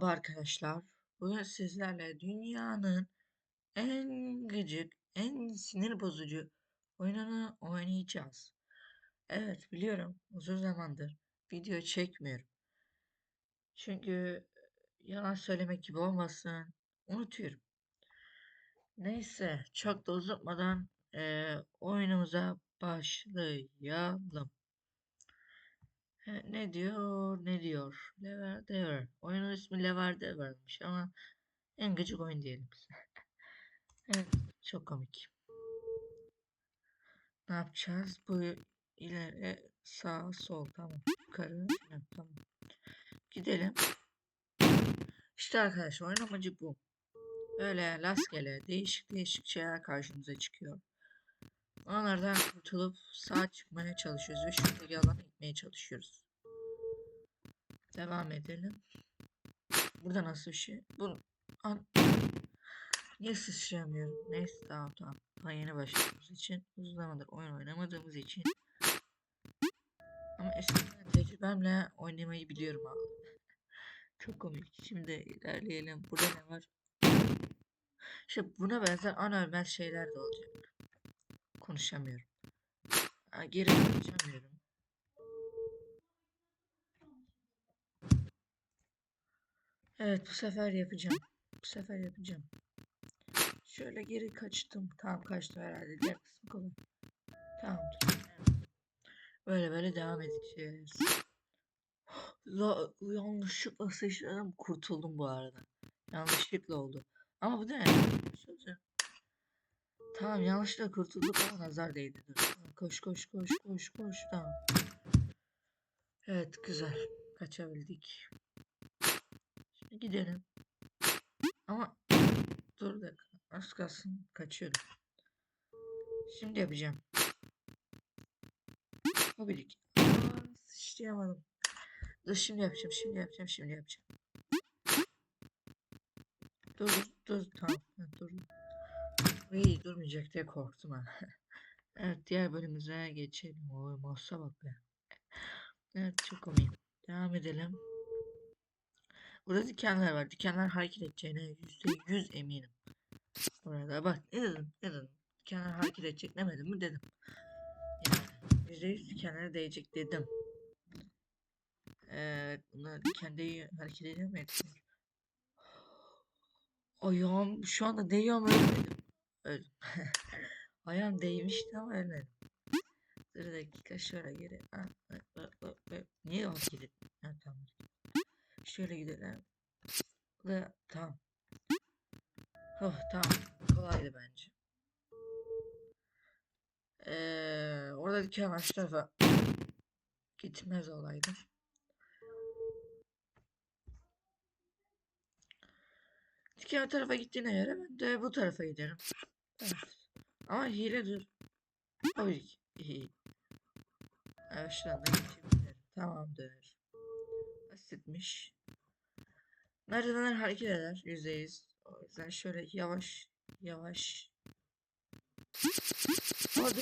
Merhaba arkadaşlar. Bugün sizlerle dünyanın en gıcık, en sinir bozucu oyununu oynayacağız. Evet biliyorum uzun zamandır video çekmiyorum. Çünkü yalan söylemek gibi olmasın unutuyorum. Neyse çok da uzatmadan eee, oyunumuza başlayalım. Ne diyor ne diyor Lever Dever oyunun ismi Lever Dever'miş ama en gıcık oyun diyelim. Evet çok komik. Ne yapacağız? Bu ileri sağ sol tamam yukarı tamam. Gidelim. İşte arkadaşlar oyun amacı bu. Böyle rastgele değişik değişik şeyler karşımıza çıkıyor. Onlardan kurtulup sağ çıkmaya çalışıyoruz ve şuradaki alana gitmeye çalışıyoruz. Devam edelim. Burada nasıl bir şey? Bu an Niye sıçramıyorum? Neyse tamam tamam. Daha yeni başladığımız için uzun zamandır oyun oynamadığımız için ama eskiden tecrübemle oynamayı biliyorum abi. Çok komik. Şimdi ilerleyelim. Burada ne var? İşte buna benzer an şeyler de olacak. Konuşamıyorum. Geri konuşamıyorum. Evet bu sefer yapacağım. Bu sefer yapacağım. Şöyle geri kaçtım. Tamam kaçtım herhalde. Diğer kısmı kolay. Tamamdır. Böyle böyle devam edeceğiz. La, yanlışlıkla sıçradım. Kurtuldum bu arada. Yanlışlıkla oldu. Ama bu ne? Sözü. Tamam yanlışlıkla kurtulduk ama nazar değdi. Koş koş koş koş koş. Tamam. Evet güzel. Kaçabildik. Gidelim. Ama dur dakika. Az kalsın kaçıyorum. Şimdi yapacağım. Aa, sıçrayamadım. Dur şimdi yapacağım. Şimdi yapacağım. Şimdi yapacağım. Dur dur. Tamam. Dur. İyi durmayacak diye korktum ha. evet diğer bölümümüze geçelim. Oy masa bak be. Evet çok komik. Devam edelim. Burada dikenler var. Dikenler hareket edeceğine yüzde yüz eminim. Burada bak ne dedim ne dedim. Dikenler hareket edecek demedim mi dedim. Yüzde yüz dikenlere değecek dedim. Evet bunlar değiyor hareket ediyor mu etmiyor. Ayağım şu anda değiyor ama ölmedim. Öldüm. Ayağım değmişti ama ölmedim. Dur dakika şöyle geri. Ha, ha, ha. Niye hareket? Ha, tamam. Şöyle gidelim. Ve tamam. Oh tamam. Kolaydı bence. Ee, orada diken aç tarafa gitmez olaydı. Diken o tarafa gittiğine göre ben de bu tarafa giderim. Evet. Ama hiledir. Tabii ki. iyi. Evet şuradan da geçebilirim. Tamamdır. Basitmiş. Merdivenler hareket eder yüzde yüz. O yüzden şöyle yavaş yavaş. Dur.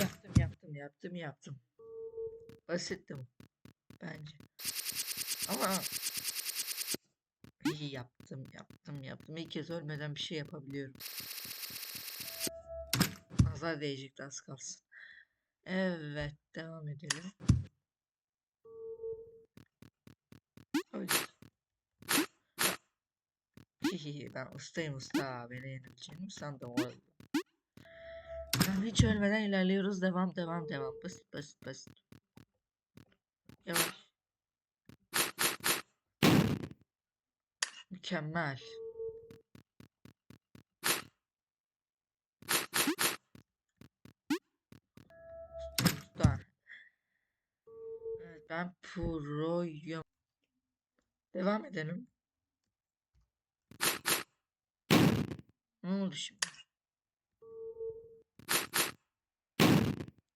Yaptım yaptım yaptım yaptım. Basitti bu. Bence. Ama iyi yaptım yaptım yaptım. İlk kez ölmeden bir şey yapabiliyorum. Nazar değecekti az kalsın. Evet devam edelim. Öyle. Hihi ben ustayım usta. Beni yenebileceğini mi sandın oğlum? Tamam, hiç ölmeden ilerliyoruz. Devam devam devam. Basit basit basit. Yavaş. Mükemmel. Ben proyum. Devam edelim. Oldu şimdi?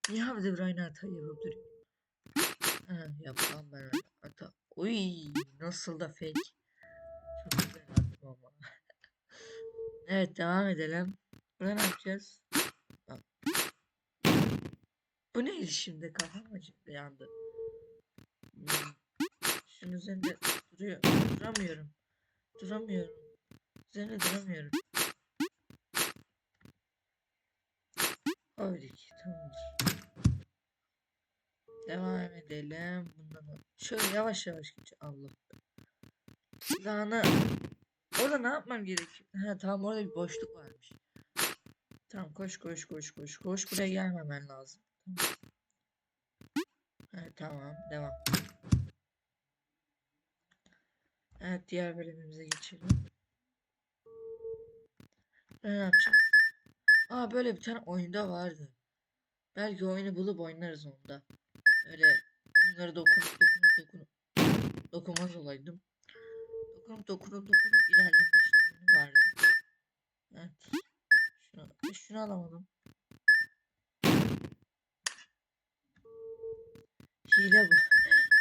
Niye bir aynı hatayı yapıp duruyor? Ha, yapmam ben hata. Uy, nasıl da fake. Çok güzel attım ama. evet devam edelim. Burada ne yapacağız? Bak. Bu neydi şimdi? Kafam acıktı yandı. Hmm. Şunu Şunun üzerinde duruyor. Duramıyorum. Duramıyorum. Üzerine duramıyorum. Öldük. Tamamdır. Devam edelim. Bundan da- şöyle yavaş yavaş geç. Allah. Daha ne? Orada ne yapmam gerekiyor? Ha tamam orada bir boşluk varmış. Tamam koş koş koş koş koş. Buraya gelmemen lazım. Tamam. Tamam devam. Evet diğer bölümümüze geçelim. Ne yapacağım? Aa böyle bir tane oyunda vardı. Belki oyunu bulup oynarız onda. Öyle bunları dokunup dokunup dokunup dokunmaz olaydım. Dokunup dokunup dokunup oyunu vardı. Evet. Şunu, şunu alamadım. Hile bu.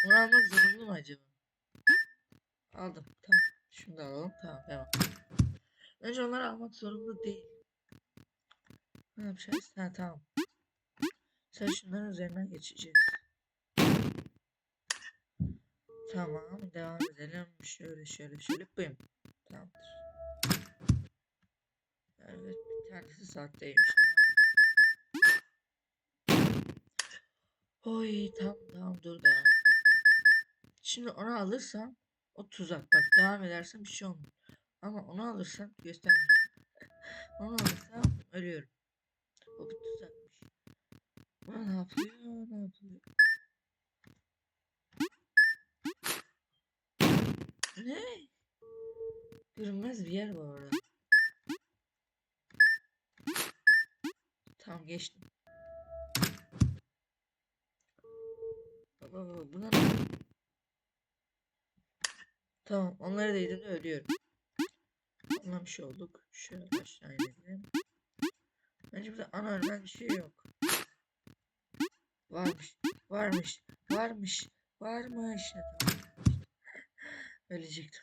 Onu almak zorunlu mu acaba? Aldım. Tamam. Şunu da alalım. Tamam devam. Önce onları almak zorunda değil. Ne yapacağız? Ha tamam. Sen şunların üzerinden geçeceğiz. Tamam. Devam edelim. Şöyle şöyle şöyle. Buyum. Tamamdır. Evet. Bir tanesi saatteymiş. Tamam. Oy tamam tamam dur devam. Şimdi onu alırsam o tuzak. Bak devam edersem bir şey olmuyor. Ama onu alırsam göstermeyeceğim. onu alırsam ölüyorum. O. Buna ne yapıyor? Ne yapıyor? Ne? Görünmez bir yer var orada. Tamam geçtim. Baba baba buna ne? Tamam onları değdiğimde ölüyorum. Anlamış olduk. Şöyle aşağı inelim. Bence burada anormal bir şey yok. Varmış. Varmış. Varmış. Varmış. Ölecektim.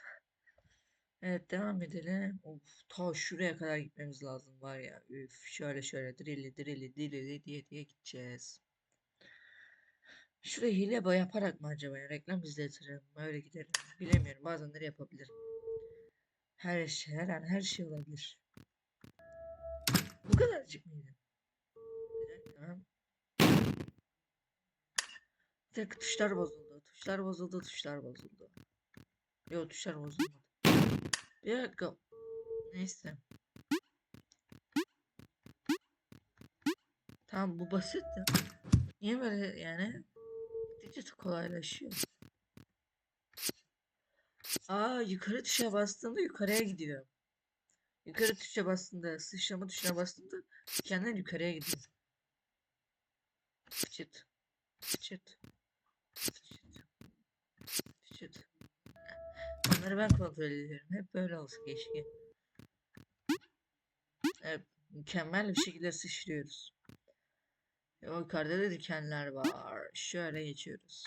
Evet devam edelim. Of ta şuraya kadar gitmemiz lazım var ya. Üf şöyle şöyle dirili dirili dirili diye diye gideceğiz. Şuraya hile yaparak mı acaba ya? Reklam izletirim. Öyle giderim. Bilemiyorum. Bazenleri yapabilirim. Her şey, her an her şey olabilir. Bu kadarcık mıydı? Bir dakika. Bir dakika tuşlar bozuldu. Tuşlar bozuldu. Tuşlar bozuldu. Yok tuşlar bozulmadı. Bir dakika. Neyse. Tamam bu basit de. Niye böyle yani? Gittikçe kolaylaşıyor. Aa yukarı tuşa bastığımda yukarıya gidiyor. Yukarı tuşa bastığında, sıçrama tuşuna bastığımda kendin yukarıya gidiyor. Çıt. Çıt. Çıt. Çıt. Onları ben kontrol ediyorum. Hep böyle olsun keşke. Evet, mükemmel bir şekilde sıçrıyoruz. O yukarıda da dikenler var. Şöyle geçiyoruz.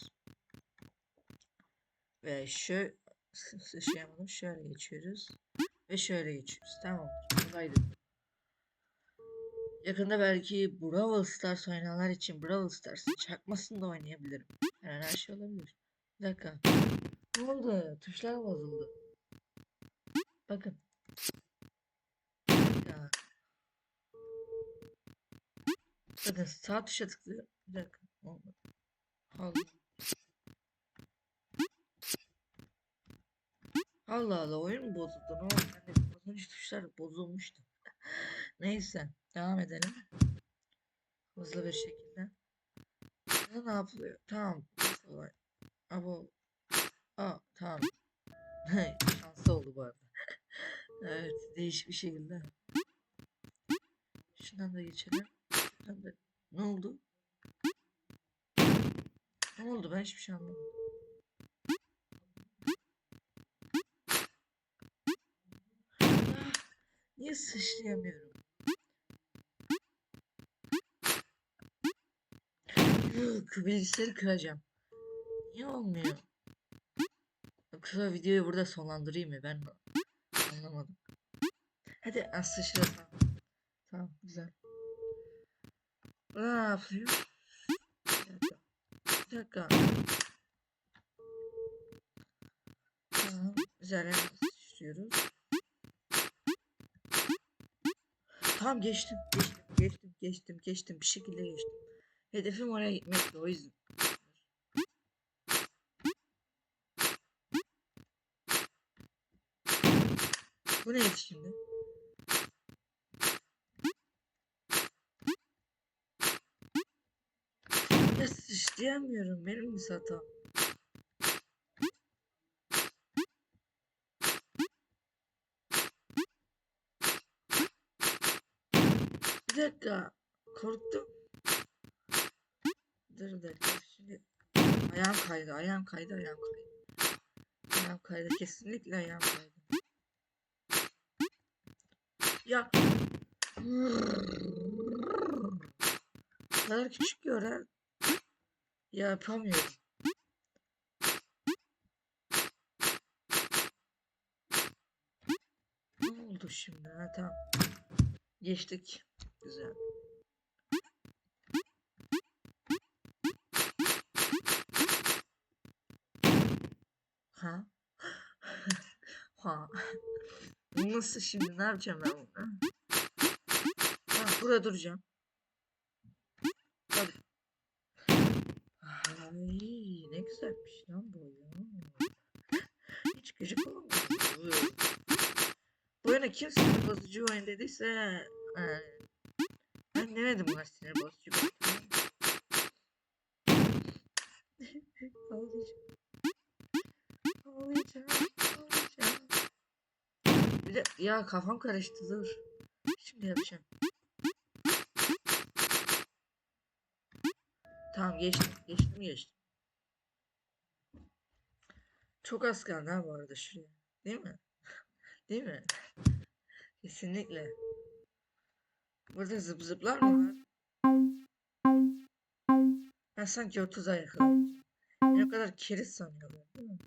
Ve şu sıçrayamadım. Şöyle geçiyoruz. Ve şöyle geçiyoruz. Tamam. Kolaydı. Yakında belki Brawl Stars oynayanlar için Brawl Stars'ın çakmasını da oynayabilirim. Yani her şey olabilir. Bir dakika. Ne oldu? Tuşlar bozuldu. Bakın. Ya. Bakın sağ tuşa tıklıyorum. Bir dakika. Olmadı. Allah. Allah Allah oyun mu bozuldu? Ne oldu? Az önce tuşlar bozulmuştu. Neyse. Devam edelim. Hızlı bir şekilde. Ne yapılıyor? Tamam. Nasıl olay? Abo. Aa tamam. Şanslı oldu bu arada. evet değişik bir şekilde. Şundan da geçelim. Şundan da... Ne oldu? Ne oldu? Ben hiçbir şey anlamadım. Niye sıçrayamıyorum? Bilgisayarı kıracağım. Niye olmuyor? Yoksa videoyu burada sonlandırayım mı? Ben anlamadım. Hadi az sıçrasam. Tamam güzel. Ne yapıyor? Bir dakika. Dakika. Güzel hemen sıçrıyoruz. Tamam geçtim. Geçtim. Geçtim. Geçtim. Geçtim. Bir şekilde geçtim. Hedefim oraya gitmekti o yüzden. Bu neydi şimdi? Ya sıçrayamıyorum. Benim mi hatam? Bir dakika. Korktum. Dur bir dakika. Şimdi ayağım kaydı. Ayağım kaydı. Ayağım kaydı. Ayağım kaydı. Kesinlikle ayağım kaydı. Ya. Kadar küçük gören yapamıyorum. Ne oldu şimdi? Ha tamam. Geçtik. Güzel. Ha? ha. Nasıl şimdi? Ne yapacağım ben bunu? Ha, burada duracağım. Ay ne güzelmiş lan bu oyun. Hiç gıcık olmuyor. Bu oyuna kim sinir bozucu oyun dediyse e, ben demedim buna sinir bozucu bir. Ağlayacağım. Ağlayacağım. Ağlayacağım. Bir de ya kafam karıştı dur. Şimdi yapacağım. Tamam geçtim. Geçtim geçtim. Çok az kaldı ha bu arada şuraya. Değil mi? Değil mi? Kesinlikle. Burada zıp zıplar mı var? Ben sanki 30'a yakaladım. Ne kadar keriz sanıyorlar değil mi?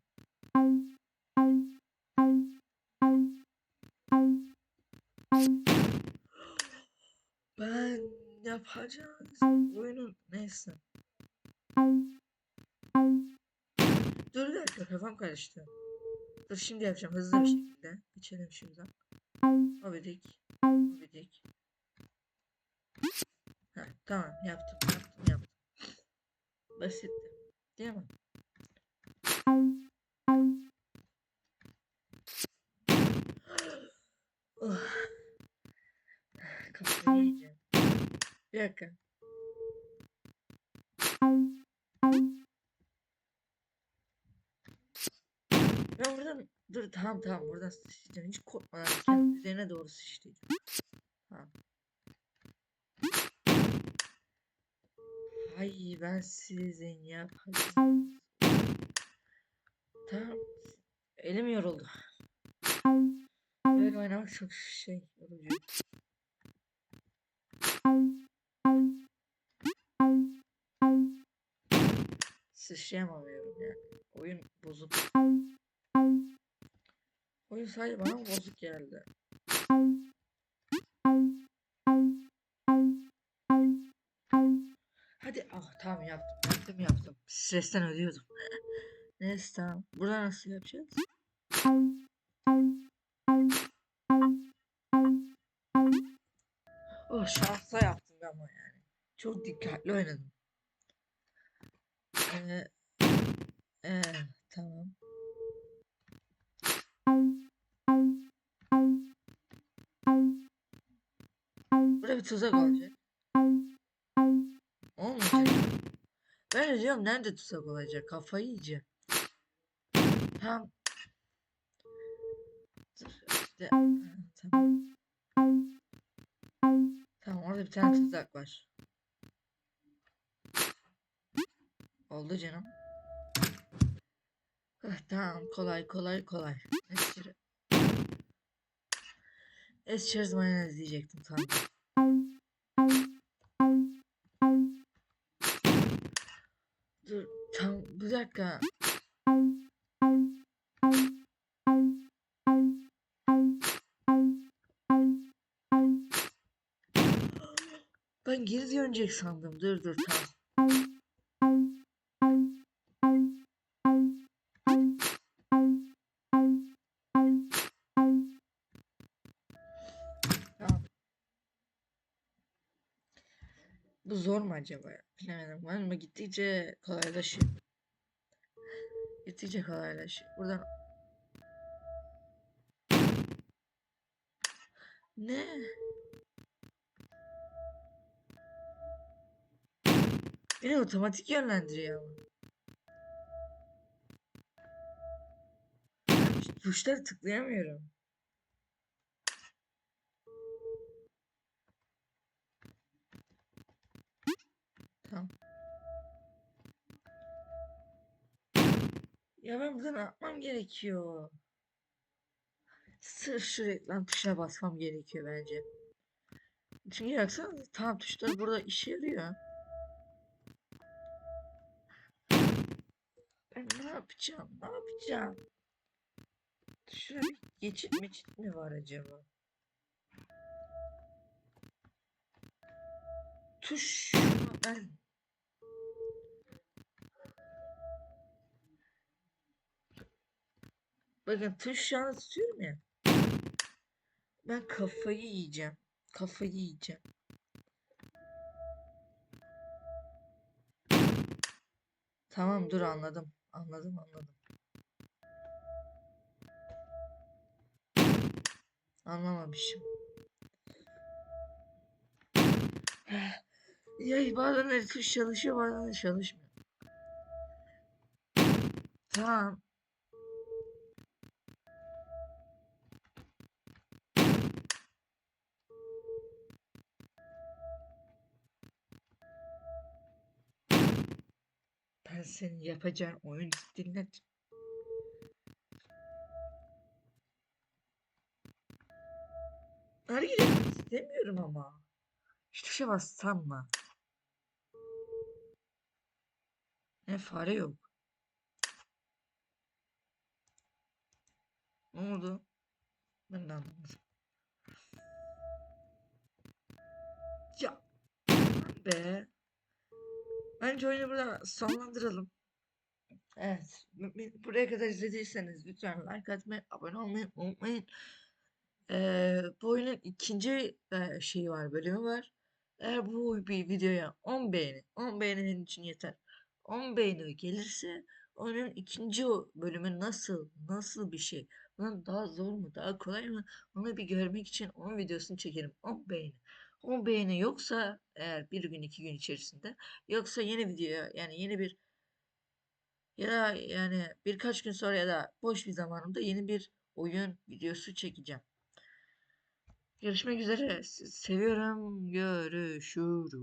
Ben yapacağız. Oyunun neyse. Dur bir dakika kafam karıştı. Dur şimdi yapacağım hızlı bir şekilde. Geçelim şuradan. Abidik. Abidik. Tamam yaptım yaptım yaptım. Basitti. Değil mi? Oh. Bir dakika. Ben buradan dur tamam tamam buradan sıçrayacağım. Hiç korkmadan üzerine doğru sıçrayacağım. Tamam. Ay ben sizin yapacağım. Tamam. Elim yoruldu. Böyle oynamak çok şey yorucu. Sıçrayamıyorum yani. Oyun bozuk. Oyun sadece bana bozuk geldi. Hadi ah tamam yaptım yaptım yaptım. Stresten ölüyordum. Neyse tamam. Burada nasıl yapacağız? Oh şansa yaptım ama yani. Çok dikkatli oynadım. Ee, ee, tamam. Burada bir tuzak olacak. Ben de diyorum nerede tuzak olacak? Kafayı yiyeceğim. Tamam. İşte, tamam. Tamam orada bir tane tuzak var. Oldu canım. Ah, tamam kolay kolay kolay. Esçeri. Esçeriz mayonez diyecektim tamam. dakika. Ben geri dönecek sandım. Dur dur tamam. Bu zor mu acaba? Bilemedim. Var mı gittikçe kolaylaşıyor. Gittikçe kolaylaşıyor. Buradan Ne? Beni otomatik yönlendiriyor ama. Tuşları tıklayamıyorum. Tamam. Ya ben burada ne yapmam gerekiyor? Sırf şu reklam tuşuna basmam gerekiyor bence. Çünkü baksana tam tuşlar burada işe yarıyor. Ben ne yapacağım? Ne yapacağım? Şuraya bir geçit meçit mi var acaba? Tuş ben Bakın tuş an tutuyorum ya. Ben kafayı yiyeceğim. Kafayı yiyeceğim. Tamam dur anladım. Anladım anladım. Anlamamışım. Ya bazen tuş çalışıyor bazen çalışmıyor. Tamam. Ben senin yapacağın oyun stiline hareket etmek istemiyorum ama. Şu tuşa bassam mı? Ne fare yok. Ne oldu? Ben de anlamadım. Ya be. Bence oyunu burada sonlandıralım. Evet. Buraya kadar izlediyseniz lütfen like atmayı, abone olmayı unutmayın. Ee, bu oyunun ikinci e, şeyi var, bölümü var. Eğer bu bir videoya 10 beğeni, 10 beğeninin için yeter. 10 beğeni gelirse oyunun ikinci bölümü nasıl, nasıl bir şey? Bunun daha zor mu, daha kolay mı? Onu bir görmek için onun videosunu çekerim. 10 beğeni. 10 beğeni yoksa eğer bir gün iki gün içerisinde yoksa yeni videoya yani yeni bir ya yani birkaç gün sonra ya da boş bir zamanımda yeni bir oyun videosu çekeceğim. Görüşmek üzere. Seviyorum. Görüşürüz.